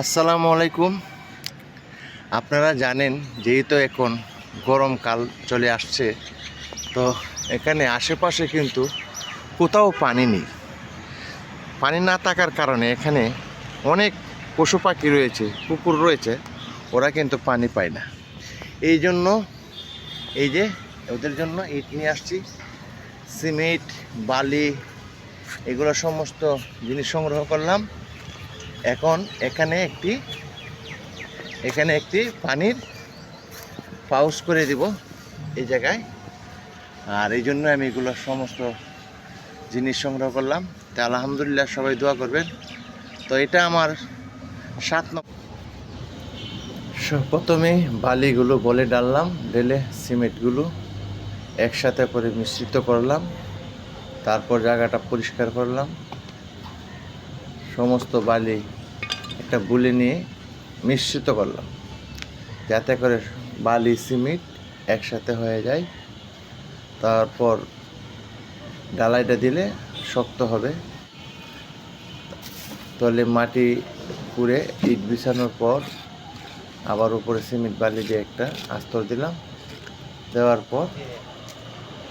আসসালামু আলাইকুম। আপনারা জানেন, যেহেতু এখন গরমকাল চলে আসছে, তো এখানে আশেপাশে কিন্তু কোথাও পানি নেই। পানি না থাকার কারণে এখানে অনেক পশু পাখি রয়েছে, কুকুর রয়েছে, ওরা কিন্তু পানি পায় না। এই জন্য এই যে ওদের জন্য ইট নিয়ে আসছি। সিমেন্ট, বালি, এগুলো সমস্ত জিনিস সংগ্রহ করলাম। এখন এখানে একটি এখানে একটি পানির পাউস করে দিব এই জায়গায়। আর এই জন্য আমি এগুলো সমস্ত জিনিস সংগ্রহ করলাম। তা আলহামদুলিল্লাহ সবাই দোয়া করবেন। তো এটা আমার সাত নম্বর প্রথমে বালিগুলো বলে ডাললাম, ঢেলে সিমেন্টগুলো একসাথে করে মিশ্রিত করলাম। তারপর জায়গাটা পরিষ্কার করলাম। সমস্ত বালি একটা বুলে নিয়ে মিশ্রিত করলাম। যাতে করে বালি, সিমেন্ট একসাথে হয়ে যায়। তারপর ডালাইটা দিলে শক্ত হবে। তলে মাটি পুড়ে ইট বিছানোর পর আবার উপরে সিমেন্ট বালি দিয়ে একটা আস্তর দিলাম। দেওয়ার পর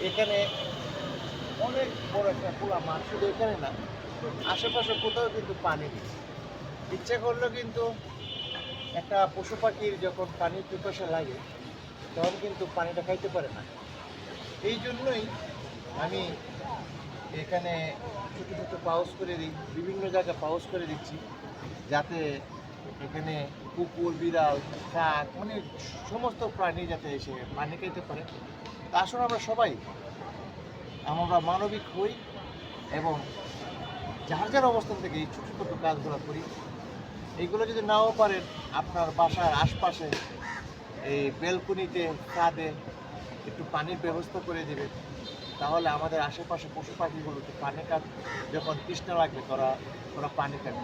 এখানে অনেক বড় একটা খোলা মাঠ শুধু এখানে না, আশেপাশে কোথাও কিন্তু পানি নেই। ইচ্ছে করলেও কিন্তু একটা পশু পাখির যখন পানির পিপাসা লাগে, তখন কিন্তু পানিটা খাইতে পারে না। এই জন্যই আমি এখানে ছোটো ছোটো পাউস করে দিই, বিভিন্ন জায়গায় পাউস করে দিচ্ছি, যাতে এখানে কুকুর, বিড়াল, কাক মানে সমস্ত প্রাণী যাতে এসে পানি খাইতে পারে। তা আসলে আমরা সবাই আমরা মানবিক হই এবং যার যার অবস্থান থেকে এই ছোটো ছোটো কাজগুলো করি। এইগুলো যদি নাও পারেন আপনার বাসার আশপাশে, এই বেলকুনিতে, ছাদে একটু পানির ব্যবস্থা করে দেবেন। তাহলে আমাদের আশেপাশে পশু পাখিগুলোকে পানি কাট যখন তৃষ্ণা লাগবে, তারা ওরা পানি খাবে।